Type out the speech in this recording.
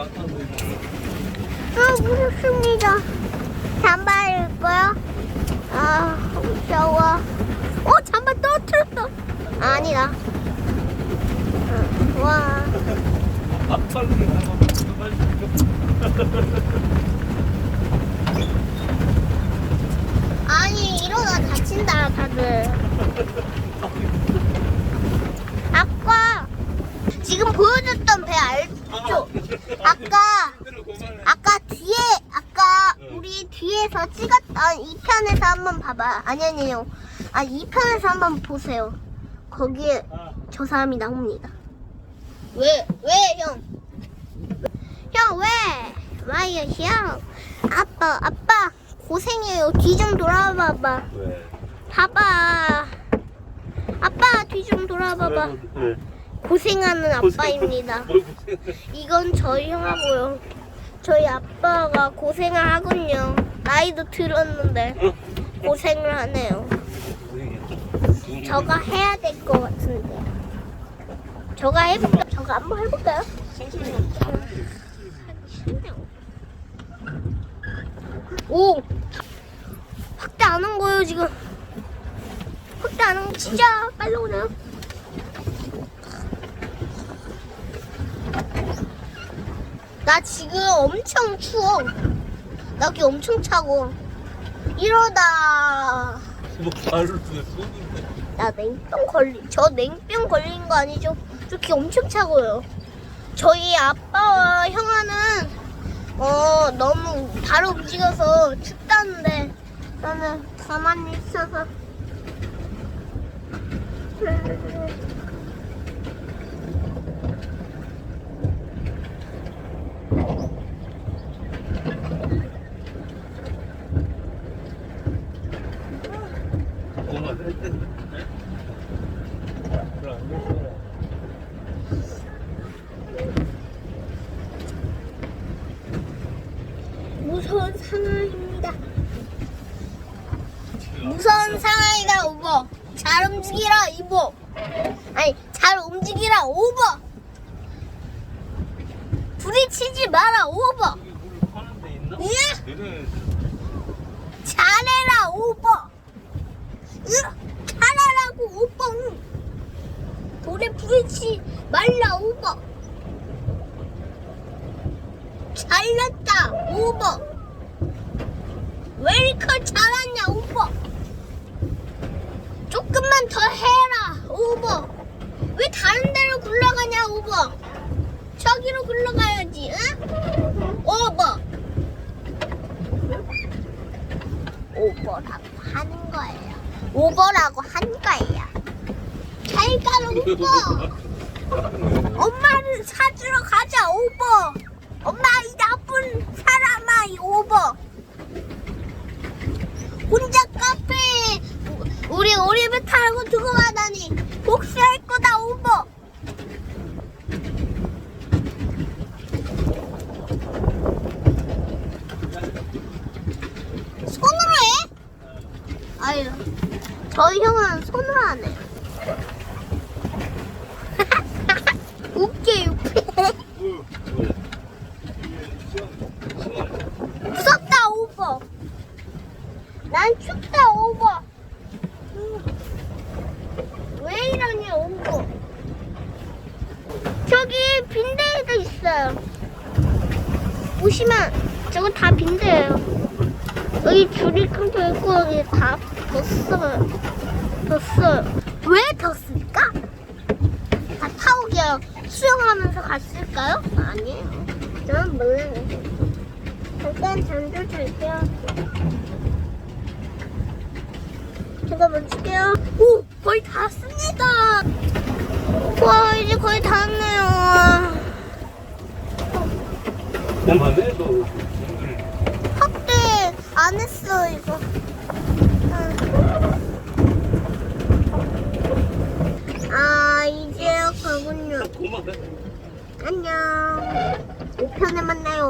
아, 무섭습니다. 잠바를 거요? 아, 무서워. 어, 잠바 떨어뜨렸어. 아, 아니다. 어, 와. 아니, 이러다 다친다, 다들. 아까, 지금 보여줬던 배 알죠? 아까, 아까 뒤에, 아까 우리 뒤에서 찍었던 2편에서 한번 봐봐. 아니, 아니요. 아, 2편에서 한번 보세요. 거기에 저 사람이 나옵니다. 왜, 왜, 형? 형, 왜? 왜요, 형? 아빠, 아빠, 고생해요. 뒤 좀 돌아봐봐. 왜? 봐봐. 아빠, 뒤 좀 돌아봐봐. 왜? 고생하는 아빠입니다. 이건 저희 형하고요. 저희 아빠가 고생을 하군요. 나이도 들었는데 고생을 하네요. 저가 해야 될 것 같은데. 저가 해볼까? 저가 한번 해볼까요? 오! 확대 안 한 거예요, 지금. 확대 안 한 거 진짜 빨리 오네요. 나 지금 엄청 추워. 나 여기 엄청 차고. 이러다 뭐 쏘는데? 나 냉병 걸리 저 냉병 걸린 거 아니죠? 저기 엄청 차고요. 저희 아빠와 형아는 어 너무 바로 움직여서 춥다는데 나는 가만히 있어서 뭐가 될 때? 그래 안 됐어. 무서운 상황입니다. 무서운 상황이다 오버. 잘 움직이라 이보. 아니 잘 움직이라 오버. 부딪히지 마라 오버. 있나? 예? 잘해라 오버. 으, 잘하라고 오버. 돌에 부딪히지 말라 오버. 잘났다 오버. 왜 이렇게 잘하냐 오버. 조금만 더 해라 오버. 왜 다른 데로 굴러가냐 오버. 저기로 굴러가야지 응? 오버. 오버라고 하는 거예요. 오버라고 한 거예요. 잘 가라 오버. 엄마를 찾으러 가자 오버. 엄마 이 나쁜 사람아 이 오버. 혼자 카페 우리 타고 두고 가다니 복수할 거다 오버. 손으로 해? 아유, 저희 형은 손으로 하네. 웃게 웃게. 무섭다 오버. 난 춥다 오버. 왜 이러냐 오버. 저기 빈대도 있어요. 보시면 저거 다 빈대예요. 여기 줄이 끊겨 있고 여기 다 뒀어요. 뒀어요. 왜 뒀을까? 다 타고 그냥 수영하면서 갔을까요? 아니에요. 저는 몰라요. 잠깐 잠좀 잘게요. 제가 멈출게요. 오! 거의 다 왔습니다. 와, 이제 거의 다 왔네요. 확대 안 했어, 이거. 아, 이제 가군요. 그만해. 안녕. 5편에 만나요.